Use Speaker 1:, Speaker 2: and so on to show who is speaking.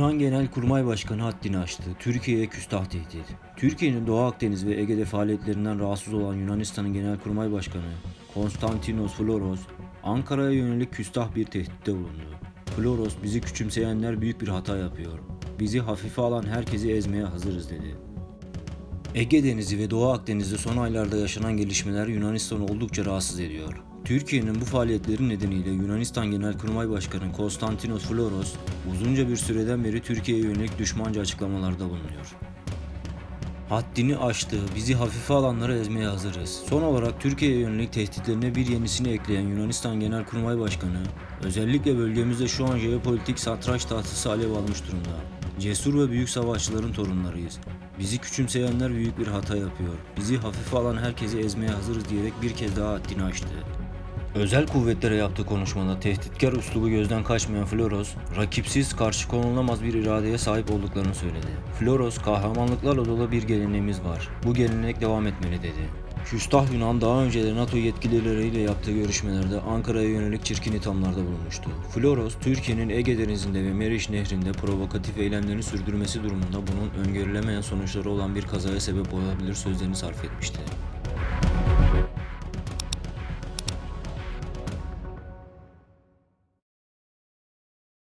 Speaker 1: İran Genelkurmay Başkanı haddini aştı. Türkiye'ye küstah tehdit. Türkiye'nin Doğu Akdeniz ve Ege'de faaliyetlerinden rahatsız olan Yunanistan'ın Genelkurmay Başkanı Konstantinos Floros, Ankara'ya yönelik küstah bir tehditte bulundu. Floros, bizi küçümseyenler büyük bir hata yapıyor. Bizi hafife alan herkesi ezmeye hazırız dedi. Ege Denizi ve Doğu Akdeniz'de son aylarda yaşanan gelişmeler Yunanistan'ı oldukça rahatsız ediyor. Türkiye'nin bu faaliyetleri nedeniyle Yunanistan Genelkurmay Başkanı Konstantinos Floros uzunca bir süreden beri Türkiye'ye yönelik düşmanca açıklamalarda bulunuyor. Haddini aştı, bizi hafife alanlara ezmeye hazırız. Son olarak Türkiye'ye yönelik tehditlerine bir yenisini ekleyen Yunanistan Genelkurmay Başkanı, özellikle bölgemizde şu an jeopolitik satranç tahtası alev almış durumda. Cesur ve büyük savaşçıların torunlarıyız. Bizi küçümseyenler büyük bir hata yapıyor. Bizi hafife alan herkesi ezmeye hazırız diyerek bir kez daha haddini aştı. Özel kuvvetlere yaptığı konuşmada tehditkar üslubu gözden kaçmayan Floros, rakipsiz karşı konulamaz bir iradeye sahip olduklarını söyledi. Floros, kahramanlıklarla dolu bir geleneğimiz var. Bu gelenek devam etmeli dedi. Küstah Yunan daha önce de NATO yetkilileriyle yaptığı görüşmelerde Ankara'ya yönelik çirkin ithamlarda bulunmuştu. Floros, Türkiye'nin Ege Denizi'nde ve Meriç Nehri'nde provokatif eylemlerini sürdürmesi durumunda bunun öngörülemeyen sonuçları olan bir kazaya sebep olabilir sözlerini sarf etmişti.